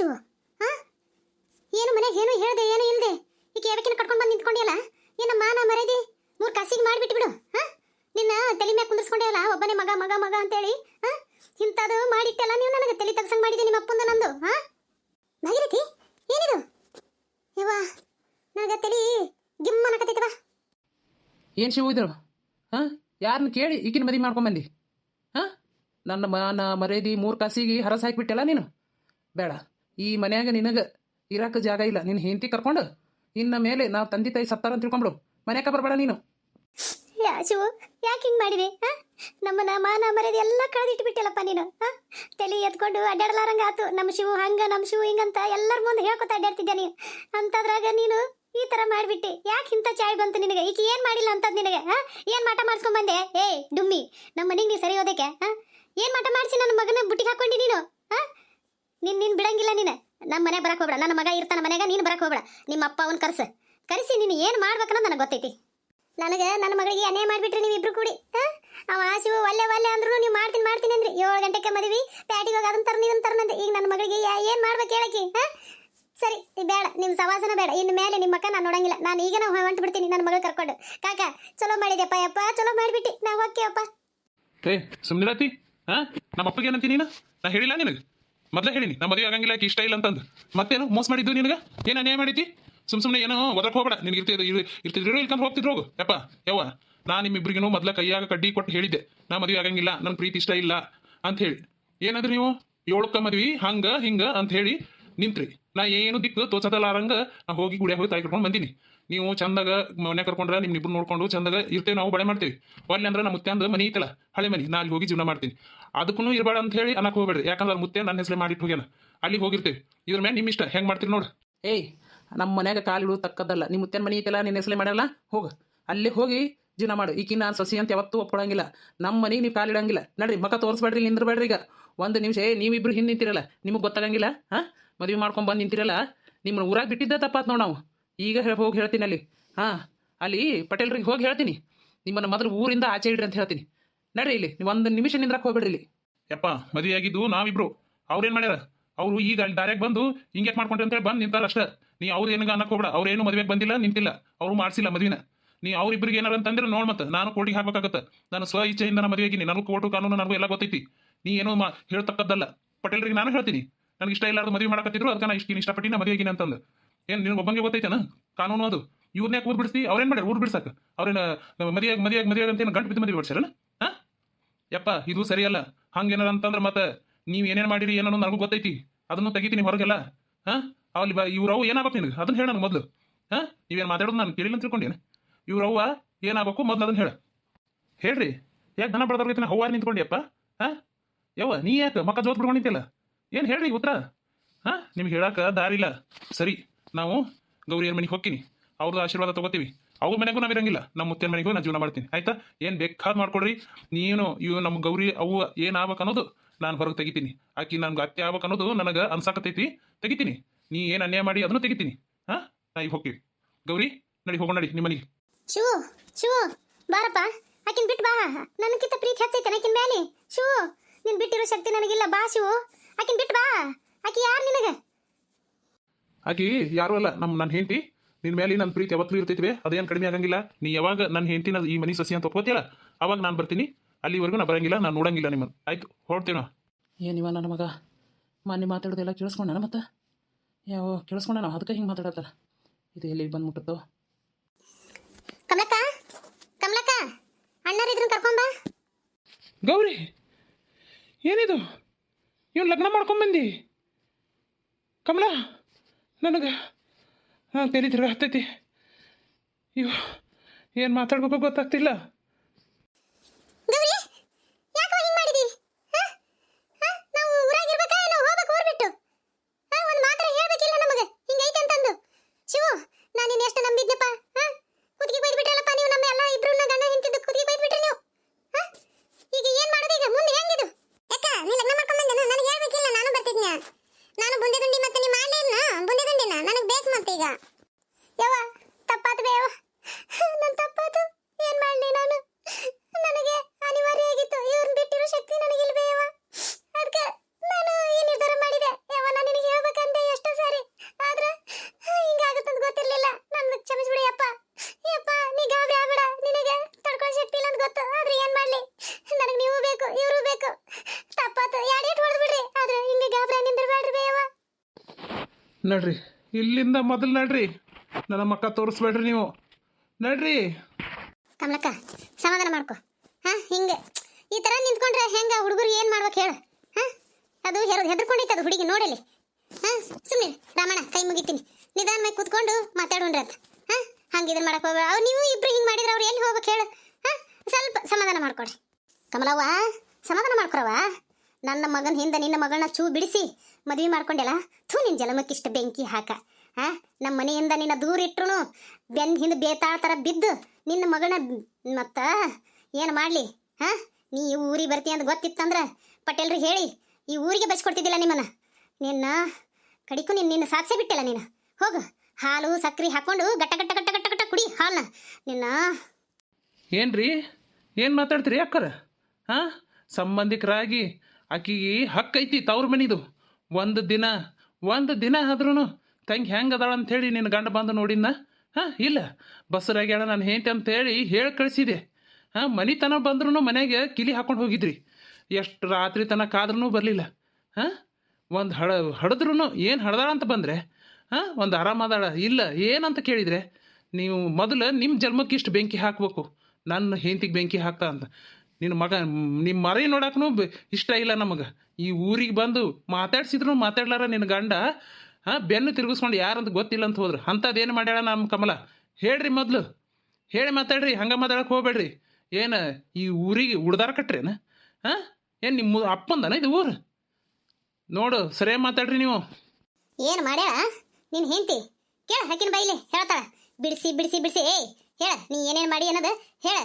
ಶಿವು? ಹಾ ಏನು ಮನೆಗೆ ಏನು ಹೇಳ್ದೆ, ಏನು ಇಲ್ಲದೆ ಈಗ ಯಾವಕಿನ ಕಟ್ಕೊಂಡು ಬಂದು ನಿಂತ್ಕೊಂಡಿಯಲ್ಲ? ಏನ ಮಾನ ಮರದಿ ಮೂರು ಕಾಸಿಗೆ ಮಾಡಿಬಿಟ್ಟು ಬಿಡು ಹಾ ನಿನ್ನ ತಲೆ ಮ್ಯಾಗ ಕುಂದಿರ್ಸ್ಕೊಂಡೆಯಲ್ಲ, ಒಬ್ಬನೇ ಮಗ ಮಗ ಮಗ ಅಂತೇಳಿ ಹಾ ಇಂಥದ್ದು ಮಾಡಿಟ್ಟೆಲ್ಲ ನೀವು ನನಗೆ? ತಲೆ ತಗ್ಸಂಗ್ ಮಾಡಿದೆ ನಿಮ್ಮ ಅಪ್ಪಂದು ನಂದು ಹಾ ಭಾಗಿರಥಿ ಏನಿದು? ಯವ್ವ, ನನಗೆ ತಲೆ ಗಿಮ್ಮ ಅನ್ನಕತ್ತೈತವ ಏನು ಶಿವ ಇದ್ರು ಹಾಂ ಯಾರನ್ನ ಕೇಳಿ ಈಗಿನ ಮದುವೆ ಮಾಡ್ಕೊಂಬಂದಿ ಹಾಂ ನನ್ನ ಮಾನ ಮರೆದಿ ಮೂರು ಕಾಸಿಗೆ ಹರಸ ಹಾಕಿಬಿಟ್ಟೆಲ್ಲ ನೀನು? ಬೇಡ. ಈ ಮನ್ಯಾಗ ನಿನಗೆ ಇರಾಕ ಜಾಗ ಇಲ್ಲ. ನಿನ್ನ ಹೆಂಡತಿ ಕರ್ಕೊಂಡು ಇನ್ನ ಮೇಲೆ ನಾವು ತಂದೆ ತಾಯಿ ಸತ್ತಾರ ಅಂತ ತಿಳ್ಕೊಂಬಿಡು. ಮನ್ಯಾಗ ಬರಬೇಡ ನೀನು? ಶಿವು ಯಾಕೆ ಹಿಂಗೆ ಮಾಡಿದೆ ನಮ್ಮನ ಮಾನ ಮರ್ಯಾದೆ ಎಲ್ಲ ಕಳೆದಿಟ್ಬಿಟ್ಟಿಲ್ಲಪ್ಪ ನೀನು ತಲೆ ಎತ್ಕೊಂಡು ಅಡ್ಡಾಡಲಾರಂಗ ಆತು. ನಮ್ಮ ಶಿವು ಹಂಗ ನಮ್ಮ ಶಿವು ಹಿಂಗಂತ ಎಲ್ಲರ ಮುಂದೆ ಹೇಳ್ಕೊತ ಅಡ್ಡಾಡ್ತಿದ್ದೆ ನೀನು? ಅಂತದ್ರಾಗ ನೀನು ಈ ತರ ಮಾಡ್ಬಿಟ್ಟೆ. ಯಾಕೆ ಇಂಥ ಚಾಯ್ ಬಂತು ನಿನಗೆ? ಈಕೆ ಏನು ಮಾಡಿಲ್ಲ ಅಂತದ್ ನಿನಗೆ ಏನು ಮಾಟ ಮಾಡಿಸ್ಕೊಂಡ್ ಬಂದೆ? ಏ ಡುಮ್ಮಿ ನಮ್ಮ ಮನೆಗೆ ನೀ ಸರಿ ಹೋದಕ್ಕೆ ಏನ್ ಮಾಟ ಮಾಡ್ಸಿ ನನ್ನ ಮಗನ ಬುಟ್ಟಿಗೆ ಹಾಕೊಂಡಿ ನೀನು ನಿನ್ ನೀನ್ ಬಿಡಂಗಿಲ್ಲ ನೀನು. ನಮ್ಮ ಮನೆ ಬರಕ್ ಹೋಗ್ಬೇಡ. ನನ್ನ ಮಗ ಇರ್ತಾನ ಮನೆಗೆ, ನೀನು ಬರಕ್ ಹೋಗ್ಬೇಡ. ನಿಮ್ಮ ಅಪ್ಪ ಅವ್ನ ಕರ್ಸ. ಕರೆಸಿ ನೀನು ಏನ್ ಮಾಡ್ಬೇಕನ್ನೋ ನನಗೆ ಗೊತ್ತೈತಿ. ನನಗೆ ನನ್ನ ಮಗಳಿಗೆ ಅನ್ಯಾಯ ಮಾಡ್ಬಿಟ್ರಿ ನೀವು ಇಬ್ರು ಕೂಡಿ. ಅವ ಶಿವ ಒಲ್ಲೆ ಒಲ್ಲೆ ಅಂದ್ರು ನೀವು ಮಾಡ್ತೀನಿ ಮಾಡ್ತೀನಿ ಅಂದ್ರಿ. ಏಳು ಗಂಟೆಗೆ ಮದುವೆ, ಪ್ಯಾಟಿಗೆ ಹೋಗಿ ಅದನ್ನ ತರ್ನಿ ಇದನ್ನ ತರ್ನಂತೆ ಈಗ ನನ್ನ ಮಗಳಿಗೆ ಏನು ಮಾಡ್ಬೇಕು ಹೇಳಕ್ಕೆ? ಸರಿ ಬೇಡ. ನಿಮ್ಮ ಸವಾಸನ ಬೇಡ. ಇನ್ನು ಮೇಲೆ ನಿಮ್ಮ ಅಕ್ಕ ನಾನು ನೋಡಂಗಿಲ್ಲ. ನಾನು ಈಗ ನಾವು ಹೊಂಟು ಬಿಡ್ತೀನಿ ನನ್ನ ಮಗಳು ಕರ್ಕೊಂಡು. ಕಾಕ, ಚಲೋ ಮಾಡಿದ್ಯಪ್ಪ, ಯಪ್ಪ. ಚಲೋ ಮಾಡ್ಬಿಟ್ಟಿ. ನಾವು ಓಕೆ ಏ ಸುಮ್ಮನಿರತಿ ಹಾಂ? ನಮ್ಮ ಅಪ್ಪಗೆ ಏನಂತೀನಿ ನಾ ಹೇಳಿಲ್ಲ ನಿನಗೆ? ಮೊದಲೇ ಹೇಳಿನಿ ನಮ್ಮ ಮದುವೆ ಆಗಂಗಿಲ್ಲ, ಯಾಕೆ ಇಷ್ಟ ಇಲ್ಲ ಅಂತಂದು. ಮತ್ತೇನು, ಮೋಸ ಮಾಡಿದ್ದು ನಿನಗೆ? ಏನು ಅನ್ಯಾಯ ಮಾಡೈತಿ ಸುಮ್ ಸುಮ್ಮನೆ ಏನೋ ಒದಕ್ಕೆ ಹೋಗಬೇಡ, ನಿನಗೆ ಇರ್ತಿದ್ರು ಇರ್ತಿದ್ರು ಇಲ್ಕಂಡು ಹೋಗ್ತಿದ್ರು ಹೋಗು. ಯಪ್ಪ, ಯವ್ವ, ನಾ ನಿಮ್ಮಿಬ್ರಿಗೂ ಮೊದಲ ಕೈಯಾಗ ಕಡ್ಡಿ ಕೊಟ್ಟು ಹೇಳಿದ್ದೆ. ನಾ ಮದುವೆ ಆಗಂಗಿಲ್ಲ ನನ್ನ ಪ್ರೀತಿ ಇಷ್ಟ ಇಲ್ಲ ಅಂತ ಹೇಳಿ. ಏನಾದ್ರಿ ನೀವು, ಏಳಕ್ಕ ಮದ್ವಿ, ಹಂಗ, ಹಿಂಗ ಅಂತ ಹೇಳಿ ನಿಂತ್ರಿ. ನಾ ಏನು ದಿಕ್ಕು ತೋಚದಲ್ಲಾರಂಗ ನಾ ಹೋಗಿ ಗುಡಿಯಾಗ ಹೋಗಿ ತಾಯಿ ಕರ್ಕೊಂಡು ಬಂದೀನಿ. ನೀವು ಚಂದಾಗ ಮನೆ ಕರ್ಕೊಂಡ್ರೆ ನಿಮ್ಮ ಇಬ್ರು ನೋಡ್ಕೊಂಡು ಚಂದಾಗ ಇರ್ತೇವೆ ನಾವು ಬಳೆ ಮಾಡ್ತೀವಿ. ಒಳ್ಳೆ ಅಂದ್ರೆ ನಮ್ಮ ಮುತ್ಯಾಂದ ಮನೆ ಐತಲ್ಲ, ಹಳೆ ಮನೆ, ನಾ ಅಲ್ಲಿ ಹೋಗಿ ಜೀವನ ಮಾಡ್ತೀನಿ. ಅದಕ್ಕೂ ಇರಬೇಡ ಅಂತ ಹೇಳಿ ಅನ್ನಕ್ಕೆ ಹೋಗ್ಬೇಡ್ರಿ. ಯಾಕಂದ್ರೆ ಮುತ್ತೆ ನನ್ನ ಹೆಸರು ಮಾಡಿಟ್ಟು ಹೋಗ್ಯಾನ. ಅಲ್ಲಿ ಹೋಗಿರ್ತೇವೆ. ಇದ್ರ ಮೇಲೆ ನಿಮ್ಮ ಇಷ್ಟ ಹೆಂಗೆ ಮಾಡ್ತೀರಿ ನೋಡು ಏಯ್ ನಮ್ಮ ಮನ್ಯಾಗ ಕಾಲಿಡು ತಕ್ಕದಲ್ಲ ನಿಮ್ಮ ಮುತ್ತೆ ಮನೆ ಐತಲ್ಲ ನಿನ್ನ ಹೆಸರು ಮಾಡಲ್ಲ ಹೋಗ. ಅಲ್ಲಿ ಹೋಗಿ ಜೀವನ ಮಾಡು. ಈಕಿ ನಾನು ಸಸಿ ಅಂತ ಯಾವತ್ತೂ ಒಪ್ಕೊಳಂಗಿಲ್ಲ. ನಮ್ಮ ಮನೆಗೆ ನೀವು ಕಾಲಿಡಂಗಿಲ್ಲ ನಡ್ರಿ ಮಕ ತೋರಿಸ್ಬೇಡ್ರಿ, ನಿಂದ್ರಬೇಡ್ರಿ ಈಗ. ಒಂದು ನಿಮಿಷ, ಏ, ನೀವಿಬ್ರು ಹಿಂದೆ ನಿಂತಿರಲ್ಲ, ನಿಮಗೆ ಗೊತ್ತಾಗಂಗಿಲ್ಲ, ಹಾಂ? ಮದುವೆ ಮಾಡ್ಕೊಂಡು ಬಂದು ನಿಂತಿರಲ್ಲ, ನಿಮ್ಮನ್ನ ಊರಾಗ ಬಿಟ್ಟಿದ್ದ ತಪ್ಪಾತ್ ನೋಡಿ ನಾವು. ಈಗ ಹೋಗಿ ಹೇಳ್ತೀನಿ ಅಲ್ಲಿ, ಹಾಂ? ಅಲ್ಲಿ ಪಟೇಲ್ರಿಗೆ ಹೋಗಿ ಹೇಳ್ತೀನಿ. ನಿಮ್ಮನ್ನು ಮೊದಲು ಊರಿಂದ ಆಚೆ ಇಡ್ರಿ ಅಂತ ಹೇಳ್ತೀನಿ. ನಡ್ರಿ ಇಲ್ಲಿ, ನೀವು ಒಂದು ನಿಮಿಷ ನಿಂದ್ರಕ್ಕೆ ಹೋಗ್ಬೇಡ್ರಿ ಇಲ್ಲಿ. ಯಪ್ಪ, ಮದುವೆ ಆಗಿದ್ದು ನಾವಿಬ್ರು. ಅವ್ರೇನು ಮಾಡ್ಯಾರ? ಅವರು ಈಗ ಅಲ್ಲಿ ದಾರ್ಯಾಗ ಬಂದು ಹಿಂಗೆ ಮಾಡ್ಕೊಂಡ್ರಿ ಅಂತೇಳಿ ಬಂದು ನಿಂತಾರ ಅಷ್ಟೇ. ನೀ ಅವ್ರು ಏನು ಅನ್ನಕ್ಕೆ ಹೋಗ್ಬೇಡ. ಅವ್ರೇನು ಮದುವೆಗೆ ಬಂದಿಲ್ಲ, ನಿಂತಿಲ್ಲ. ಅವರು ಮಾಡಿಸಿಲ್ಲ ಮದುವೆನ. ನೀ ಅವ್ರಿಬ್ರಿಗೆ ಏನಾರ ಅಂತಂದ್ರೆ ನೋಡ್ ಮತ್ತೆ. ನಾನು ಕೋರ್ಟಿಗೆ ಹಾಕ್ಬೇಕಾಗತ್ತೆ. ನಾನು ಸ್ವ ಇಚ್ಛೆಯಿಂದ ನಾನು ಮದುವೆ ಆಗಿನಿ ನನಗೂ ಕೋರ್ಟು ಕಾನೂನು, ನನಗೂ ಎಲ್ಲ ಗೊತ್ತೈತಿ. ನೀ ಏನೋ ಮಾ ಹೇಳ್ತಕ್ಕದ್ದಲ್ಲ. ಪಟೇಲ್ರಿಗೆ ನಾನು ಹೇಳ್ತೀನಿ. ನನಗೆ ಇಷ್ಟ ಇಲ್ಲಾರ್ದು ಮದುವೆ ಮಾಡಕತ್ತಿದ್ರು, ಅದಕ್ಕೆ ನಾ ಇಷ್ಟ ಇಷ್ಟಪಟ್ಟಿನ ನಾ ಮದುವೆ ಆಗಿನ ಅಂತಂದು. ಏನು, ನಿನಗೆ ಒಬ್ಬಂಗೆ ಗೊತ್ತೈತೇನ? ಕಾನೂನು ಅದು. ಇವ್ರನ್ನ ಯಾಕೆ ಊರು ಬಿಡಿಸ್ತಿ? ಅವ್ರೇನು ಮಾಡ್ಯಾರ? ಊರು ಬಿಡ್ಸಕ್ಕೆ ಅವ್ರೇನು ಮದುವೆಯಾಗಿ ಮದುವೆಯಾಗಿ ಮದುವೆಯಾಗಿ ಅಂತ ಏನು ಗಂಟು ಬಿದ್ದು ಮದುವೆ ಬಿಡ್ಸಾರಲ್ಲ ಹಾಂ ಯಪ್ಪ, ಇದು ಸರಿಯಲ್ಲ. ಹಂಗೇನಾರ ಅಂತಂದ್ರೆ ಮತ್ತೆ ನೀವು ಏನೇನು ಮಾಡಿರಿ ಏನೋ ನನಗೂ ಗೊತ್ತೈತಿ. ಅದನ್ನು ತೆಗಿತೀನಿ ಹೊರಗೆಲ್ಲ. ಹಾಂ ಅಲ್ಲಿ ಬಾ ಇವ್ರವು ಏನಾಗಬೇಕು ನಿನಗೆ? ಅದನ್ನ ಹೇಳ ನನಗೆ ಮೊದಲು. ಹಾಂ ನೀವೇನು ಮಾತಾಡೋದು ನಾನು ಕೇಳಿಲ್ಲ ಅಂತ ಇವ್ರ ಅವ್ವ ಏನಾಗಬೇಕು ಮೊದಲು ಅದನ್ನು ಹೇಳ. ಹೇಳ್ರಿ. ಯಾಕೆ ದನ ಬಡದವ್ರಿಗೆ ಹವ್ವಾರಿ ನಿಂತ್ಕೊಂಡಿಯಪ್ಪ ಹಾಂ ಯವ್ವ, ನೀ ಯಾಕೆ ಮಕ್ಕ ಜೋತ್ ಬಿಡ್ಕೊಂಡು ನಿಂತಿಲ್ಲ ಏನು ಹೇಳ್ರಿ ಉತ್ತರ? ಹಾಂ, ನಿಮ್ಗೆ ಹೇಳಕ್ಕೆ ದಾರಿ ಇಲ್ಲ. ಸರಿ, ನಾವು ಗೌರಿಯರ ಮನೆಗೆ ಹೋಗ್ತೀನಿ. ಅವ್ರದ್ದು ಆಶೀರ್ವಾದ ತಗೋತೀವಿ. ಅವ್ರ ಮನೆಗೂ ನಾವು ಇರಂಗಿಲ್ಲ. ನಮ್ಮ ಮುತ್ತಿನ ಮನೆಗೂ ನಾನು ಜೀವನ ಮಾಡ್ತೀನಿ. ಆಯ್ತಾ? ಏನು ಬೇಕಾದ್ ಮಾಡ್ಕೊಡ್ರಿ. ನೀನು, ಇವು ನಮ್ಮ ಗೌರಿ ಅವು ಏನು ಆಗ್ಬೇಕು ಅನ್ನೋದು ನಾನು ಹೊರಗೆ ತೆಗಿತೀನಿ. ಆಕಿ ನನ್ಗೆ ಅತ್ತೆ ಆಗ್ಬೇಕು ಅನ್ನೋದು ನನಗೆ ಅನ್ಸಾಕತೈತಿ. ತೆಗಿತೀನಿ. ನೀ ಏನು ಅನ್ಯಾಯ ಮಾಡಿ ಅದನ್ನು ತೆಗಿತೀನಿ. ಹಾಂ, ನಾ ಈಗ ಹೋಗ್ತೀವಿ. ಗೌರಿ, ನಡಿ ಹೋಗೋಣ ನಡಿ ನಿಮ್ಮ ಮನೆಗೆ. ಶಿವು ಶಿವು, ಬಾರಪ್ಪ. ಆಕಿನ್ ಬಿಟ್ಟು ಬಾ. ನನಗಿಂತ ಪ್ರೀತಿ ಹೆಚ್ಚೈತೆ ಆಕಿನ ಮೇಲೆ ಶಿವು ನೀನ್ ಬಿಟ್ಟಿರೋ ಶಕ್ತಿ ನನಗಿಲ್ಲ ಬಾ ಶಿವು. ಆಕಿನ್ ಬಿಟ್ಟು ಬಾ. ಆಕಿ ಯಾರು ನಿನಗೆ? ಆಕಿ ಯಾರು ಅಲ್ಲ ನಮ್ಮ ನನ್ನ ಹೆಂಡತಿ. ನಿನ್ನ ಮೇಲೆ ನನ್ನ ಪ್ರೀತಿ ಯಾವತ್ತೂ ಇರ್ತೈತಿವೆ ಅದೇನು ಕಡಿಮೆ ಆಗಂಗಿಲ್ಲ. ನೀ ಯಾವಾಗ ನನ್ನ ಹೆಂಡತಿನ ಈ ಮನೆ ಸಸಿ ಅಂತ ಒಪ್ಕೋತಿಯಲ್ಲ ಅವಾಗ ನಾನು ಬರ್ತೀನಿ. ಅಲ್ಲಿವರೆಗೂ ನಾನು ಬರಂಗಿಲ್ಲ ನಾನು ನೋಡಂಗಿಲ್ಲ ನಿಮ್ಮನ್ನು ಆಯ್ತು ಹೊರಡ್ತೀನೋ? ಏನಿವ ನನ್ನ ಮಗ? ಮೊನ್ನೆ ಮಾತಾಡೋದೆಲ್ಲ ಕೇಳಿಸ್ಕೊಂಡಾನ ಮತ್ತೆ? ಯಾವ ನಾವು ಅದಕ್ಕೆ ಹಿಂಗೆ ಮಾತಾಡತ್ತಾರ ಇದು ಎಲ್ಲಿಗೆ ಬಂದ್ಬಿಟ್ಟತ್ತೋ ಕಮಲಕ್ಕ ಕಮಲಕ್ಕ ಅಣ್ಣರಿದ್ರು ಕರ್ಕೊಂಬ ಗೌರಿ! ಏನಿದು? ಇವ್ನು ಲಗ್ನ ಮಾಡ್ಕೊಂಬಂದಿ ಕಮಲ ನನಗೆ ಹಾಂ ತಿರ್ಗ ಹತ್ತೈತಿ. ಇವು ಏನು ಮಾತಾಡ್ಬೇಕು ಗೊತ್ತಾಗ್ತಿಲ್ಲ ಗೌರಿ ಯಾಕೋ ಹಿಂಗ್ ಮಾಡಿದಿ ಹ? ಹ? ನಾವು ಊರಾಗಿರ್ಬೇಕಾ ನಾವು ಹೋಗ್ಬೇಕು ಊರ್ ಬಿಟ್ಟು ಹ? ಒಂದ್ ಮಾತ್ರ ಹೇಳ್ಬೇಕಿಲ್ಲ ನಮಗೆ ಹಿಂಗೈತೆ ಅಂತಂದು ಶಿವು ನಾನು ನಿನ್ನ ಎಷ್ಟು ನಂಬಿದ್ನಪ್ಪ ಹ? ಕುತ್ತಿಗೆ ಬೈದ್ ಬಿಟ್ರಲ್ಲಪ್ಪ ನೀವು ನಮ್ಮ ಎಲ್ಲ ಇಬ್ರನ್ನ ಗಂಡ ಹಿಂತಿದ್ದು ಕುತ್ತಿಗೆ ಬೈದ್ ಬಿಟ್ರಿ ನೀವು ಹ? ಈಗ ಏನ್ ಮಾಡೋದು ಈಗ ಮುಂದೆ ಹೆಂಗಿದು ಯಾಕ ನೀ ಲಗ್ನ ಮಾಡ್ಕೊಂಡ್ ಬಂದನು ನನಗೆ ಹೇಳ್ಬೇಕಿಲ್ಲ ನಾನು ಬರ್ತಿದ್ನ ನಾನು ಬುಂದೆ ದುಂಡಿ ಮತ್ತೆ ನೀ ಮಾಡ್ಲೇ ಇಲ್ಲ ಬುಂದೆ ದುಂಡಿನ ನನಗೆ ಬೇಕು ಮತ್ತೆ ಈಗ ಯವ್ವ ತಪ್ಪಾತು ಬೇವ ನನ್ನ ತಪ್ಪಾತು ಏನ್ ಮಾಡ್ಲಿ ನಾನು ನನಗೆ ಅನಿವಾರ್ಯ ಆಗಿತ್ತು ಇವ್ರನ್ನ ಬಿಟ್ಟಿರೋ ಶಕ್ತಿ ನನಗಿಲ್ವೇ ಯವ್ವ ಅದಕ್ಕೆ ನಾನು ಈ ನಿರ್ಧಾರ ಮಾಡಿದೆ ಯವ್ವ ನಾನು ನಿನಗೆ ಹೇಳ್ಬೇಕಂದೆ ನಡ್ರಿ. ಇಲ್ಲಿಂದ ಮೊದಲು ನಡ್ರಿ. ನನ್ನ ಮಕ್ಕ ತೋರಿಸ್ಬೇಡ್ರಿ ನೀವು. ನಡ್ರಿ. ಕಮಲಕ್ಕ, ಸಮಾಧಾನ ಮಾಡ್ಕೊ. ಹಾ, ಹಿಂಗೆ. ಈ ತರ ನಿಂತ್ಕೊಂಡ್ರೆ ಹೆಂಗ ಹುಡುಗರು ಏನು ಮಾಡ್ಬೇಕು ಹೇಳು. ಹಾ, ಅದು ಹೆರ್ ಹೆದರ್ಕೊಂಡೈತೆ ಅದು ಹುಡುಗಿ ನೋಡಲಿ. ಹಾ ಸುಮ್ಮನೆ ರಾಮಣ್ಣ, ಕೈ ಮುಗಿತೀನಿ. ನಿಧಾನವಾಗಿ ಕೂತ್ಕೊಂಡು ಮಾತಾಡೋಣ್ರಿ ಅಂತ. ಹಾ, ಹಂಗೆ ಇದನ್ನ ಮಾಡಕ್ ಹೋಗ್ಬೇಡ. ಅವ್ರು ನೀವು ಇಬ್ರು ಹಿಂಗೆ ಮಾಡಿದ್ರೆ ಅವ್ರು ಎಲ್ಲಿ ಹೋಗ್ಬೇಕು ಹೇಳು. ಹಾ, ಸ್ವಲ್ಪ ಸಮಾಧಾನ ಮಾಡ್ಕೊಡ್ರಿ ಕಮಲವ್ವ, ಸಮಾಧಾನ ಮಾಡ್ಕೊರವ್ವ. ನನ್ನ ಮಗನ ಹಿಂದೆ ನಿನ್ನ ಮಗಳನ್ನ ಚೂ ಬಿಡಿಸಿ ಮದುವೆ ಮಾಡ್ಕೊಂಡೆಲ್ಲ? ಥೂ ನಿನ್ನ ಜಲಮಕ್ಕಿಷ್ಟ ಬೆಂಕಿ ಹಾಕ. ಹಾ ನಮ್ಮ ಮನೆಯಿಂದ ನಿನ್ನ ದೂರ ಇಟ್ರು ಬೆನ್ ಹಿಂದೆ ಬೇತಾಳ ಥರ ಬಿದ್ದು ನಿನ್ನ ಮಗಳನ್ನ ಮತ್ತ ಏನು ಮಾಡಲಿ? ಹಾ ನೀ ಈ ಊರಿಗೆ ಬರ್ತೀಯ ಅಂತ ಗೊತ್ತಿತ್ತಂದ್ರೆ ಪಟೇಲ್ರಿಗೆ ಹೇಳಿ, ಈ ಊರಿಗೆ ಬಸ್ಕೊಡ್ತಿದ್ದಿಲ್ಲ ನಿಮ್ಮನ್ನು. ನಿನ್ನ ಕಡಿಕು ನಿನ್ನ ನಿನ್ನ ಸಾಧಿಸೇ ಬಿಟ್ಟಿಲ್ಲ ನೀನು. ಹೋಗು, ಹಾಲು ಸಕ್ಕರೆ ಹಾಕೊಂಡು ಗಟ್ಟ ಗಟ್ಟ ಗಟ್ಟ ಗಟ್ಟ ಗಟ್ಟ ಕುಡಿ ಹಾಲನ್ನ ನಿನ್ನ ಏನ್ರಿ? ಏನು ಮಾತಾಡ್ತೀರಿ ಅಕ್ಕರ? ಹಾಂ ಸಂಬಂಧಿಕರಾಗಿ ಆಕಿಗೆ ಹಕ್ಕೈತಿ ತವ್ರ ಮನಿದು. ಒಂದು ದಿನ ಒಂದು ದಿನ ಆದ್ರೂ ತಂಗಿ ಹೆಂಗೆ ಅದಾಳ ಅಂಥೇಳಿ ನಿನ್ನ ಗಂಡ ಬಂದು ನೋಡಿದ್ನ? ಹಾಂ, ಇಲ್ಲ. ಬಸ್ರಾಗ್ಯಾಳ ನಾನು ಹೇಂಟಿ ಅಂತೇಳಿ ಹೇಳಿ ಕಳಿಸಿದೆ. ಹಾಂ, ಮನಿತನ ಬಂದ್ರೂ ಮನೆಗೆ ಕಿಲಿ ಹಾಕೊಂಡು ಹೋಗಿದ್ರಿ. ಎಷ್ಟು ರಾತ್ರಿ ತನಕ ಕಾದ್ರೂ ಬರಲಿಲ್ಲ. ಹಾಂ, ಒಂದು ಹಡ ಹಡದ್ರೂ ಏನು ಹಡ್ದಾಳ ಅಂತ ಬಂದರೆ, ಹಾಂ, ಒಂದು ಆರಾಮದಾಳ ಇಲ್ಲ ಏನಂತ ಕೇಳಿದರೆ, ನೀವು ಮೊದಲು ನಿಮ್ಮ ಜನ್ಮಕ್ಕಿಷ್ಟು ಬೆಂಕಿ ಹಾಕಬೇಕು. ನನ್ನ ಹೆಂಡತಿಗೆ ಬೆಂಕಿ ಹಾಕ್ತಾ ಅಂತ ನಿನ್ನ ಮಗ ನಿಮ್ಮ ಮರಿ ನೋಡಕ್ಕೂ ಇಷ್ಟ ಇಲ್ಲ ನಮಗೆ. ಈ ಊರಿಗೆ ಬಂದು ಮಾತಾಡ್ಸಿದ್ರು ಮಾತಾಡ್ಲಾರ ನಿನ್ನ ಗಂಡ. ಹಾಂ, ಬೆನ್ನು ತಿರುಗಿಸ್ಕೊಂಡು ಯಾರಂತ ಗೊತ್ತಿಲ್ಲ ಅಂತ ಹೋದ್ರು. ಅಂಥದ್ದೇನು ಮಾಡ್ಯಾಳ ನಮ್ಮ ಕಮಲ? ಹೇಳ್ರಿ ಮೊದಲು. ಹೇಳಿ ಮಾತಾಡ್ರಿ, ಹಂಗೆ ಮಾತಾಡಕ್ಕೆ ಹೋಗ್ಬೇಡ್ರಿ. ಏನು, ಈ ಊರಿಗೆ ಉಡ್ದಾರ ಕಟ್ರೇನ? ಹಾಂ, ಏನು ನಿಮ್ಮ ಅಪ್ಪಂದನ ಇದು ಊರು? ನೋಡು, ಸರಿಯಾಗಿ ಮಾತಾಡ್ರಿ ನೀವು. ಏನು ಮಾಡ್ಯಾಳ? ನೀನು ಹೆಂಡತಿ? ಕೇಳ ಹಾಕಿನ ಬೈಲಿ ಹೇಳ್ತಾಳ. ಬಿಡಿಸಿ ಬಿಡಿಸಿ ಬಿಡಿಸಿ. ಏಯ್, ಹೇಳ, ನೀ ಏನೇನು ಮಾಡಿ ಅನ್ನೋದು ಹೇಳ.